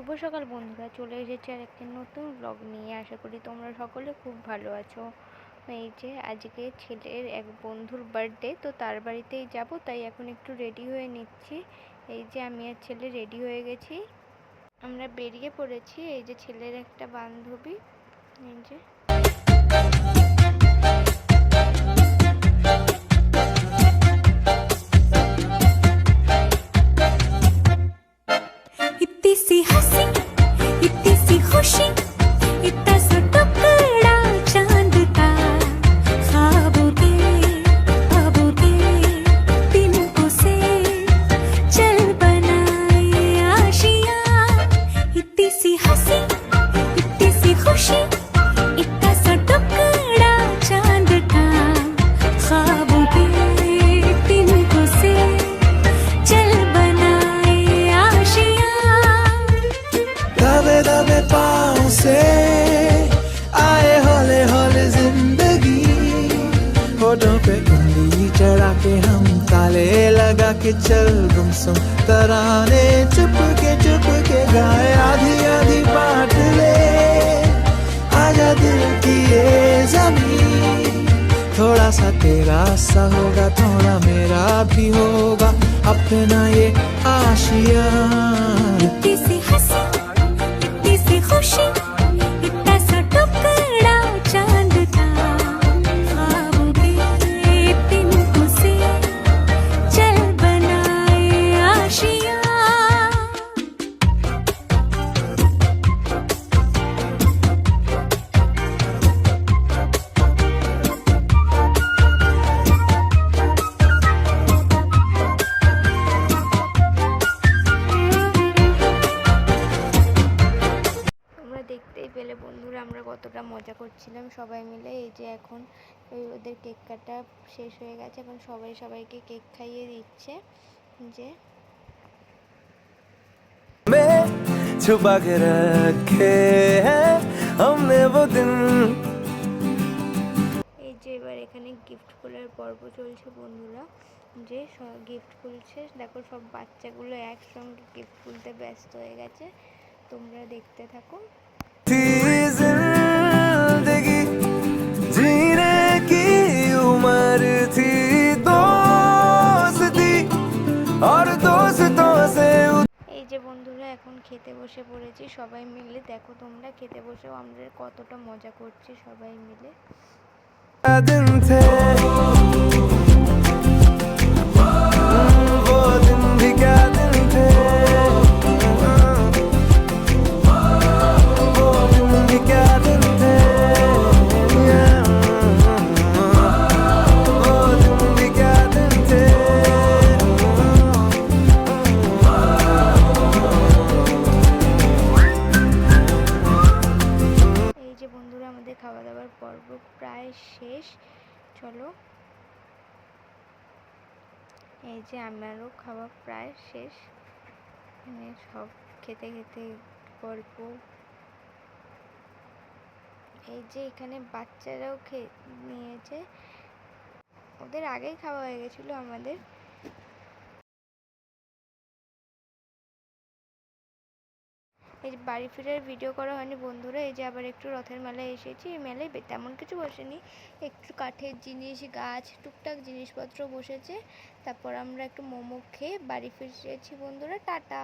শুভ সকাল বন্ধুরা, চলে এসেছি আর একটি নতুন ব্লগ নিয়ে। আশা করি তোমরা সকলে খুব ভালো আছো। এই যে আজকে ছেলের এক বন্ধুর বার্থডে তো তার বাড়িতেই যাব, তাই এখন একটু রেডি হয়ে নিচ্ছি। এই যে আমি আর ছেলে রেডি হয়ে গেছি। আমরা বেরিয়ে পড়েছি, এই যে ছেলের একটা বান্ধবী। এই যে हंसी इतनी सी खुशी होठों पे उंगली चढ़ा के हम ताले लगा के चल गुमसुम तराने चुप के चुप के गाए आधी आधी बात ले। आजा दिल की ये ज़मीन थोड़ा सा तेरा सा होगा, थोड़ा मेरा भी होगा, अपना ये आशिया। इतनी কতটা মজা করছিলাম সবাই মিলে এই যে এখন ওই ওদের কেক কাটা শেষ হয়ে গেছে এখন সবাই সবাইকে কেক খাইয়ে দিচ্ছে যে में छुपा के रखे हैं हमने वो दिन এই যে এবার এখানে গিফট খোলার পর্ব চলছে বন্ধুরা যে গিফট খুলছে দেখো সব বাচ্চাগুলো একসঙ্গে গিফট খুলতে ব্যস্ত হয়ে গেছে তোমরা দেখতে থাকো খেতে বসে পড়েছি, সবাই মিলে। দেখো তোমরা খেতে বসেও আমরা কতটা মজা করছি সবাই মিলে। প্রায় শেষ। চলো। এই যে আমারও খাওয়া প্রায় শেষ। মানে সব খেতে খেতে গল্প। এই যে এখানে বাচ্চারাও খেয়ে নিয়েছে। ওদের আগেই খাওয়া হয়ে গেছিল আমাদের। এই বাড়ি ফিরে ভিডিও করা হয়নি বন্ধুরা, এই যে আবার একটু রথের মেলায় এসেছি, এই মেলায় তেমন কিছু বসেনি। একটু কাঠের জিনিস, গাছ, টুকটাক জিনিসপত্র বসেছে। তারপর আমরা একটু মোমো খেয়ে বাড়ি ফিরেছি বন্ধুরা, টাটা।